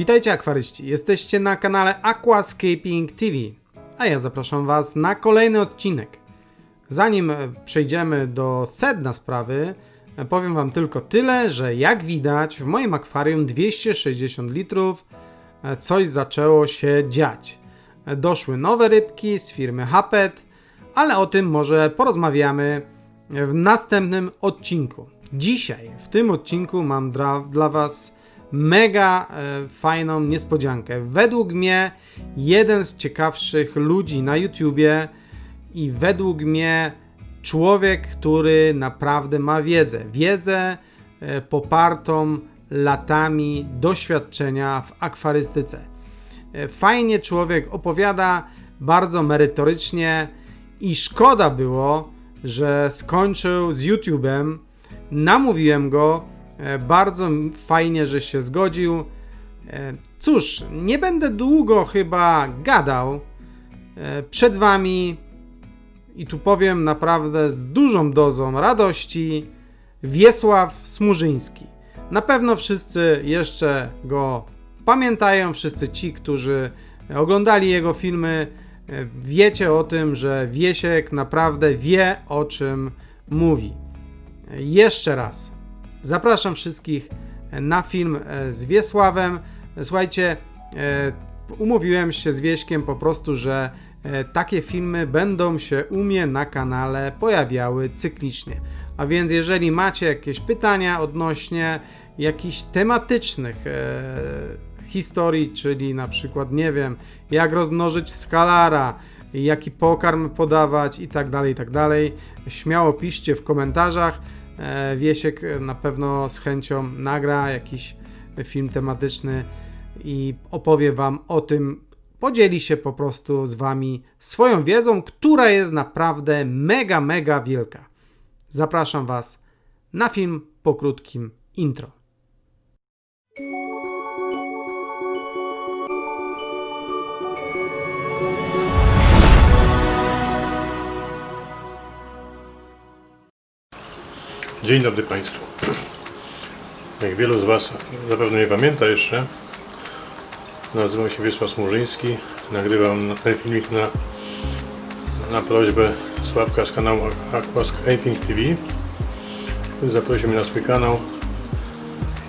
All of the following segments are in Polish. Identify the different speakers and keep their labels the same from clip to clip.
Speaker 1: Witajcie akwaryści, jesteście na kanale Aquascaping TV, a ja zapraszam Was na kolejny odcinek. Zanim przejdziemy do sedna sprawy, powiem Wam tylko tyle, że jak widać w moim akwarium 260 litrów e, coś zaczęło się dziać. Doszły nowe rybki z firmy Hapet, ale o tym może porozmawiamy w następnym odcinku. Dzisiaj w tym odcinku mam dla Was mega e, fajną niespodziankę. Według mnie jeden z ciekawszych ludzi na YouTubie i według mnie człowiek, który naprawdę ma wiedzę. Wiedzę e, popartą latami doświadczenia w akwarystyce. E, Fajnie człowiek opowiada, bardzo merytorycznie i szkoda było, że skończył z YouTube'em. Namówiłem go, bardzo m- fajnie, że się zgodził. E, Cóż, nie będę długo chyba gadał. E, Przed Wami, i tu powiem naprawdę z dużą dozą radości, Wiesław Smurzyński. Na pewno wszyscy jeszcze go pamiętają, wszyscy ci, którzy oglądali jego filmy, e, wiecie o tym, że Wiesiek naprawdę wie o czym mówi. E, Jeszcze raz zapraszam wszystkich na film e, z Wiesławem. Słuchajcie, e, umówiłem się z Wieśkiem po prostu, że e, takie filmy będą się u mnie na kanale pojawiały cyklicznie. A więc jeżeli macie jakieś pytania odnośnie jakichś tematycznych e, historii, czyli na przykład, nie wiem, jak rozmnożyć skalara, jaki pokarm podawać i tak dalej, i tak dalej, śmiało piszcie w komentarzach. E, Wiesiek na pewno z chęcią nagra jakiś film tematyczny i opowie Wam o tym, podzieli się po prostu z Wami swoją wiedzą, która jest naprawdę mega, mega wielka. Zapraszam Was na film po krótkim intro.
Speaker 2: Dzień dobry Państwu. Jak wielu z Was zapewne nie pamięta jeszcze, nazywam się Wiesław Smurzyński. Nagrywam na- ten filmik na, na prośbę Sławka z kanału Aquascaping TV. Zaprosił mnie na swój kanał.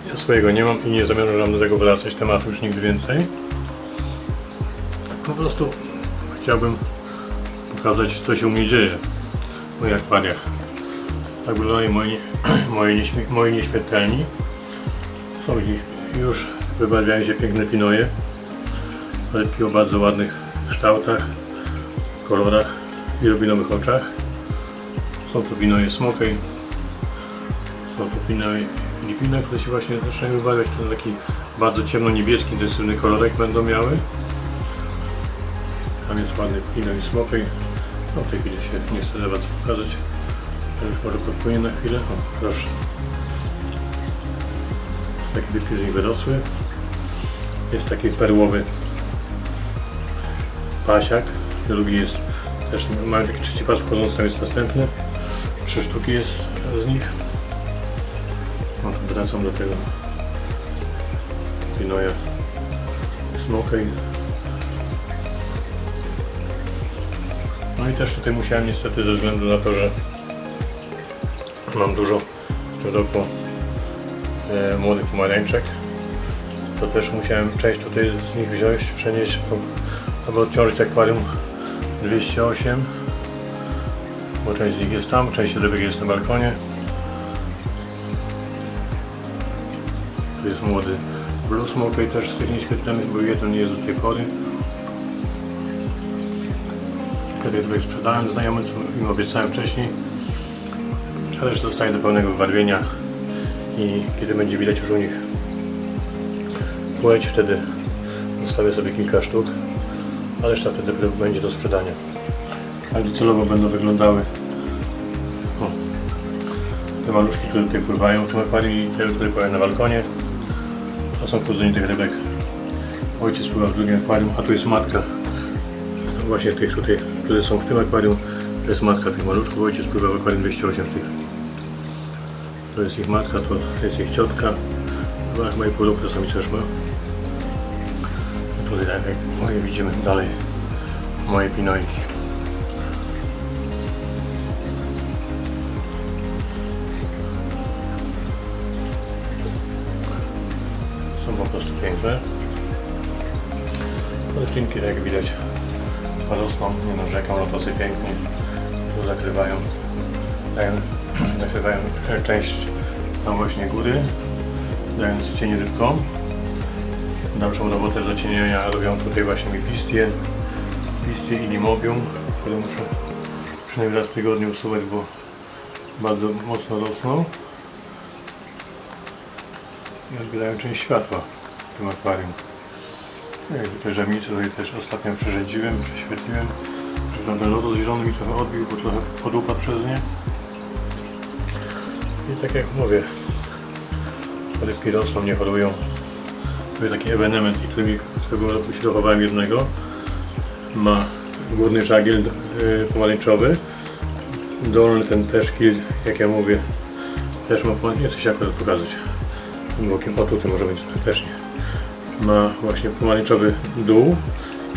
Speaker 2: Ja swojego nie mam i nie zamierzam do tego wracać tematu już nigdy więcej. Po prostu chciałbym pokazać co się u mnie dzieje w moich akwariach. Tak wyglądają moi, moi, moi nieśmiertelni. Są już wybarwiają się piękne pinoje. Rybki o bardzo ładnych kształtach, kolorach i rubinowych oczach. Są to pinoje smokej. Są to pinoje filipine, które się właśnie zaczynają wybarwiać. To taki bardzo ciemno-niebieski, intensywny kolorek będą miały. Tam jest ładny pinoj smokej. No w tej chwili się nie chcę za bardzo pokazać. To już może podpłynie na chwilę. O, proszę. Takie rybki z nich wyrosły. Jest taki perłowy pasiak. Drugi jest też mają taki trzeci pas wchodzący, tam jest następny. Trzy sztuki jest z nich. No to wracam do tego Pinoja Smokey. No i też tutaj musiałem niestety ze względu na to, że mam dużo w tym e, młodych pomarańczek, to też musiałem część tutaj z nich wziąć, przenieść, bo- aby odciążyć akwarium 208, bo część z nich jest tam, część rybek jest na balkonie. Tu jest młody Blue Smoke też z tych bo jeden nie jest do tej pory. Kilka rybek sprzedałem znajomym, co im obiecałem wcześniej. A resztę zostaje do pełnego wybarwienia i kiedy będzie widać już u nich płeć, wtedy zostawię sobie kilka sztuk, a reszta wtedy będzie do sprzedania. Tak docelowo będą wyglądały o, te maluszki, które tutaj pływają w tym akwarium i te, które pływają na balkonie. To są kuzyni tych rybek. Ojciec pływa w drugim akwarium, a tu jest matka. To właśnie tych tutaj, które są w tym akwarium, to jest matka tych maluszków. Ojciec pływa w akwarium 208 w tej chwili. To jest ich matka, to jest ich ciotka. Dwa moje półrok to samice szmy. Tutaj tak jak moje widzimy dalej moje pinojki. Są po prostu piękne. Roślinki, tak jak widać, rosną, nie narzekam, lotosy pięknie tu zakrywają, dają, zakrywają część tam właśnie góry, dając cień rybkom. Dalszą robotę zacienienia robią tutaj właśnie mi pistie, pistie i limobium, które muszę przynajmniej raz w tygodniu usuwać, bo bardzo mocno rosną i odbierają część światła w tym akwarium. No te żemnice tutaj też ostatnio przyrządziłem, prześwietliłem, tam ten lotos zielony mi trochę odbił, bo trochę podupadł przez nie. I tak jak mówię, rybki rosną, nie chorują. Jest taki ewenement, i którymi, którego się dochowałem jednego. Ma górny żagiel y, pomarańczowy, dolny ten też kil, jak ja mówię, też ma nie chcę się akurat pokazać bokiem, o tutaj może być też nie. Ma właśnie pomarańczowy dół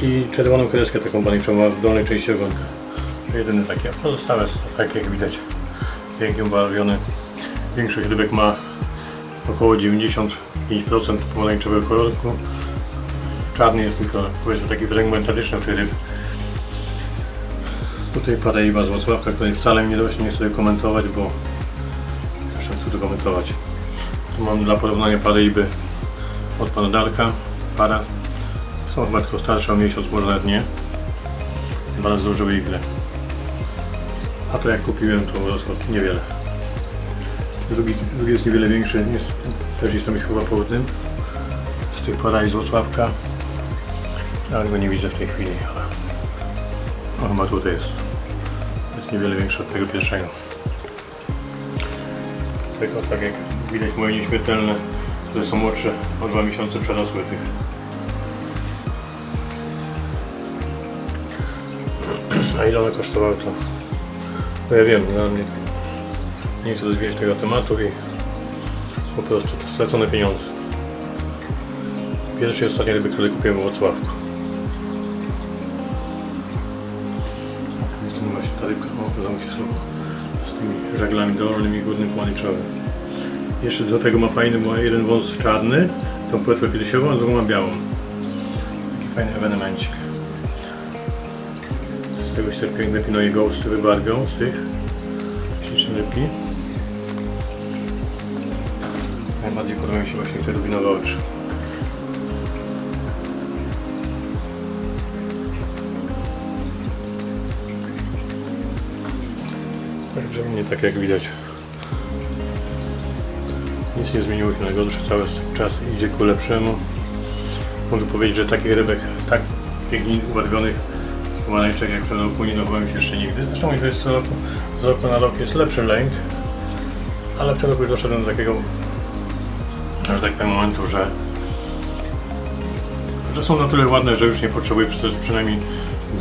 Speaker 2: i czerwoną kreskę taką pomarańczową ma w dolnej części ogonka. To jedyne takie, pozostałe takie jak widać, pięknie ubarwione. Większość rybek ma około 95% pomarańczowego kolorku. Czarny jest tylko, powiedzmy, taki fragmentaryczny ryb. Tutaj Paraiba z Wrocławka, której wcale właśnie nie chcę komentować, bo zresztą chcę to komentować. Tu mam dla porównania Paraiby od pana Darka. Para. Są chyba tylko starsze o miesiąc, może nawet nie. Bardzo zdążyły igle. A to jak kupiłem, to rosło niewiele. Drugi, drugi jest niewiele większy, jest, też jest tam chyba połudnym. Z tych Parai z Wrocławka. Ale go nie widzę w tej chwili, ale o, chyba tutaj jest. Jest niewiele większy od tego pierwszego. Tylko tak jak widać moje nieśmiertelne, są młodsze o dwa miesiące przerosły tych. A ile one kosztowały to? No ja wiem, ale nie, nie chcę rozwijać tego tematu i po prostu to stracone pieniądze. Pierwsze i ostatnie ryby, które kupiłem w Wrocławku. Jest ten właśnie ta rybka, o, udało się słowo, z tymi żaglami dolnymi górnym pomarańczowym. Jeszcze do tego ma fajny, ma jeden wąs czarny, tą płetwę piersiową, a drugą ma białą. Taki fajny ewenemencik. Z tego się też piękne pinoje ghosty wybarwią, z tych śliczne rybki. Najbardziej podobają mi się właśnie te rubinowe oczy. Także mnie tak jak widać nic nie zmieniło się na gorsze, cały czas idzie ku lepszemu. Mogę powiedzieć, że takich rybek tak pięknie ubarwionych pomarańczek jak tym roku nie nowałem się jeszcze nigdy. Zresztą to jest co roku, z roku na rok jest lepszy lęk, ale w tym roku już doszedłem do takiego, że tak powiem, momentu, że, że są na tyle ładne, że już nie potrzebuję przez przynajmniej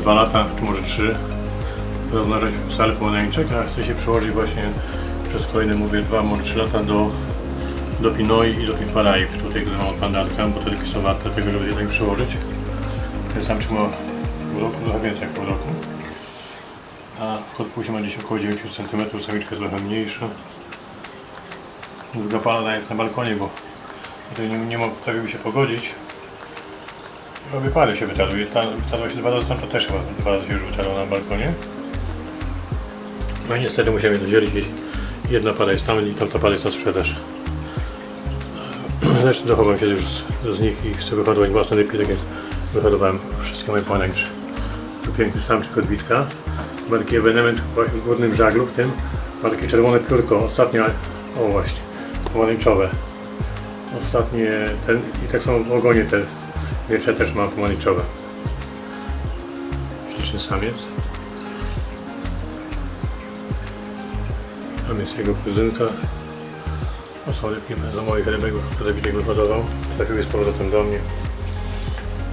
Speaker 2: dwa lata, czy może trzy rozmnażać salę pomarańczek, a chcę się przełożyć właśnie przez kolejne, mówię, dwa, może trzy lata do do Pinoi i do tych tutaj, które mam od pandarka, bo te są warte tego, żeby jednak przełożyć. Ten samczyk ma pół roku, trochę więcej jak pół roku. A korpusie ma gdzieś około 9 cm, samiczka trochę mniejsza. Druga para jest na balkonie, bo nie, nie potrafiłby się pogodzić. Obie pary się wytarły. Ta wytarła się dwa razy, to też chyba dwa razy już wytarła na balkonie. No i niestety musiałem je dodzielić. Jedna para jest tam i tamta para jest na sprzedaż. Zresztą dochowam się już z, z nich i chcę wyhodować własne rybki, tak wyhodowałem wszystkie moje pomarańcze. Tu piękny samczyk od Witka. Ma taki ewenement w górnym żaglu, w tym takie czerwone piórko, ostatnie, o właśnie, pomarańczowe. Ostatnie, ten, i tak samo w ogonie te wiecze też ma pomarańczowe. Śliczny samiec. Tam jest jego kuzynka. To są za moich rybek, które Witek wyhodował. Trafiły z powrotem do mnie.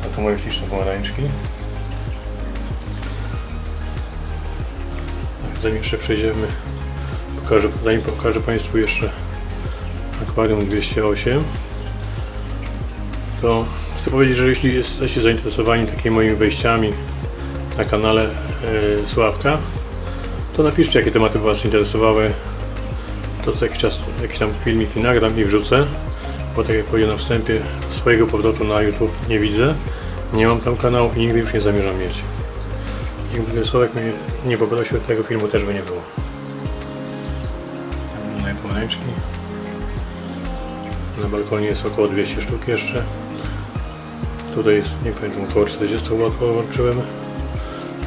Speaker 2: A tu moje śliczne pomarańczki. Tak, Zanim jeszcze przejdziemy, pokażę, pokażę Państwu jeszcze akwarium 208, to Chcę powiedzieć, że jeśli jesteście zainteresowani takimi moimi wejściami na kanale e, Sławka, to napiszcie, jakie tematy Was interesowały. To co jakiś czas jakiś tam filmiki nagram i wrzucę, bo tak jak powiedziałem na wstępie, swojego powrotu na YouTube nie widzę. Nie mam tam kanału i nigdy już nie zamierzam mieć. Gdyby Sławek mnie nie poprosił, tego filmu też by nie było. Pomarańczki. Na balkonie jest około 200 sztuk jeszcze. Tutaj jest, nie pamiętam, około 40 łączyłem,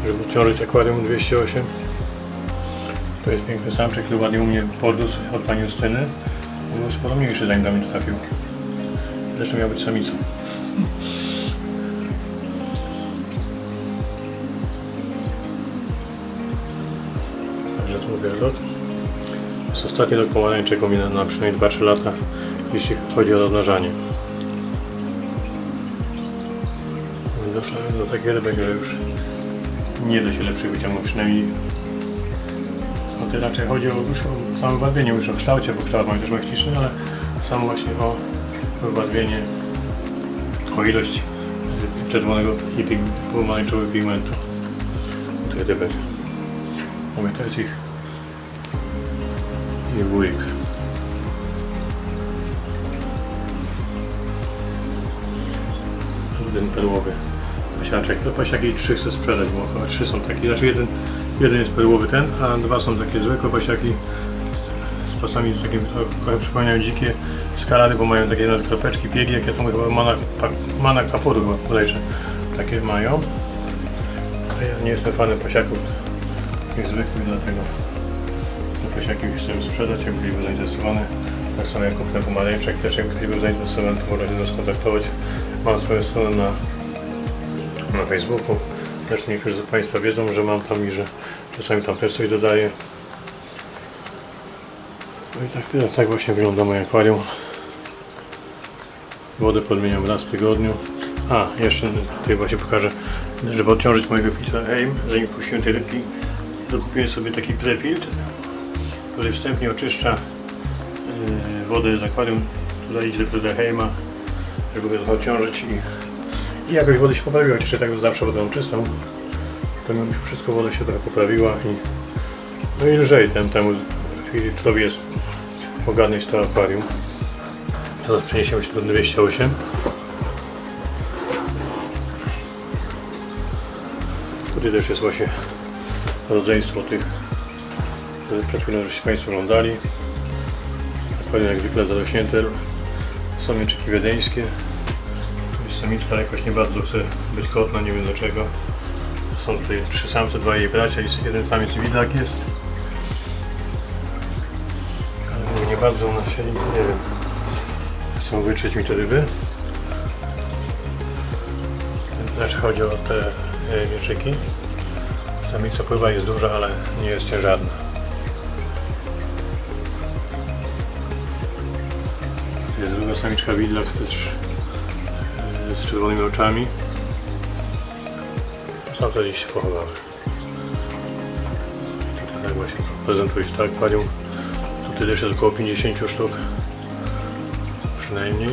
Speaker 2: żeby odciążyć akwarium 208. To jest piękny samczyk, który ładnie u mnie podrósł od pani Justyny. Był sporo mniejszy zanim do mnie trafił. Zresztą miał być samicą. Także to mówię lot. Jest ostatni rok pomarańczego mi na, na przynajmniej 2-3 lata, jeśli chodzi o rozmnażanie. Doszedłem do takiej rybek, że już nie da się lepszych wyciągnąć, przynajmniej o tyle raczej chodzi o, już o samo wybarwienie, już o kształcie, bo kształt mają też śliczny, ale samo właśnie o wybarwienie, o ilość czerwonego i pomarańczowego pigmentu tych rybek. Mówię, to jest ich, ich wujek. Jeden perłowy pasiaczek. To pasiaki trzy chcę sprzedać, bo chyba trzy są takie. Znaczy jeden, jeden jest perłowy ten, a dwa są takie zwykłe pasiaki z pasami z takim trochę przypominają dzikie skalary, bo mają takie nawet kropeczki, piegi, jakie to chyba mana, pa- kaporu bodajże takie mają. A ja nie jestem fanem pasiaków tych zwykłych, dlatego te pasiaki chcę sprzedać, jak byliby zainteresowany. Tak samo jak kupne pomarańczek, też jak ktoś był zainteresowany, to można się nas skontaktować. Mam swoją stronę na na Facebooku. Też niektórzy z Państwa wiedzą, że mam tam i że czasami tam też coś dodaję. No i tak, tak właśnie wygląda moje akwarium. Wodę podmieniam raz w tygodniu. A, jeszcze tutaj właśnie pokażę, żeby odciążyć mojego filtra Heim, zanim puściłem te rybki, dokupiłem sobie taki prefiltr, który wstępnie oczyszcza yy, wodę z akwarium. Tutaj idzie do Heima, żeby go trochę odciążyć i i jakoś woda się poprawiła, chociaż ja tak zawsze wodę czystą. To wszystko woda się trochę poprawiła i no i lżej ten temu filtrowi jest ogarniać to akwarium. Teraz przeniesiemy się do 208. Tutaj też jest właśnie rodzeństwo tych, które przed chwilą żeście Państwo oglądali. Akwarium jak zwykle zarośnięte. Są mieczyki wiedeńskie. Samiczka, jakoś nie bardzo chce być kotna, nie wiem dlaczego. Są tutaj trzy samce, dwa jej bracia i jeden samiec widak jest. Ale nie bardzo ona się, nie wiem. Chcą wytrzeć mi te ryby. Znaczy chodzi o te e, mieczyki. Samica pływa jest duża, ale nie jest ciężarna. Samiczka widlak też e, z czerwonymi oczami. Są to gdzieś się pochowały. Tutaj tak właśnie prezentuje się to akwarium. Tutaj też jest około 50 sztuk. Przynajmniej.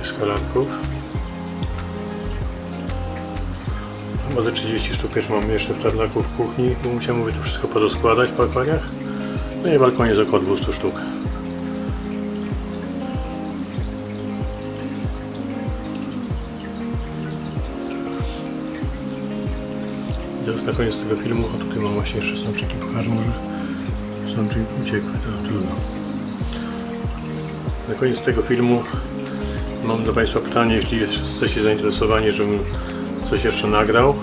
Speaker 2: Jest kolanków. Chyba ze 30 sztuk już mam jeszcze w tarlaku w kuchni, bo musiałem mówię to wszystko porozkładać po akwariach. No i balkonie jest około 200 sztuk. Teraz na koniec tego filmu, a tutaj mam właśnie jeszcze samczyki, pokażę może. Samczyk uciekły, to trudno. Na koniec tego filmu mam do Państwa pytanie, jeśli jesteście zainteresowani, żebym coś jeszcze nagrał,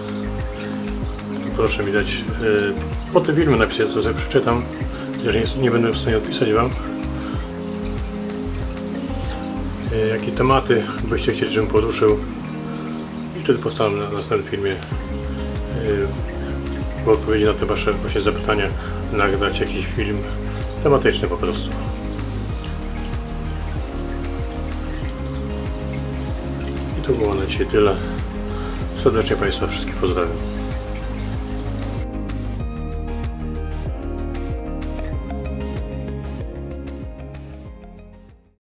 Speaker 2: proszę mi dać yy, pod tym filmem napisać, to sobie przeczytam, chociaż nie, nie będę w stanie odpisać Wam. Yy, jakie tematy byście chcieli, żebym poruszył i wtedy postaram na następnym filmie w odpowiedzi na te Wasze właśnie zapytania nagrać jakiś film tematyczny po prostu. I to było na dzisiaj tyle. Serdecznie Państwa wszystkich pozdrawiam.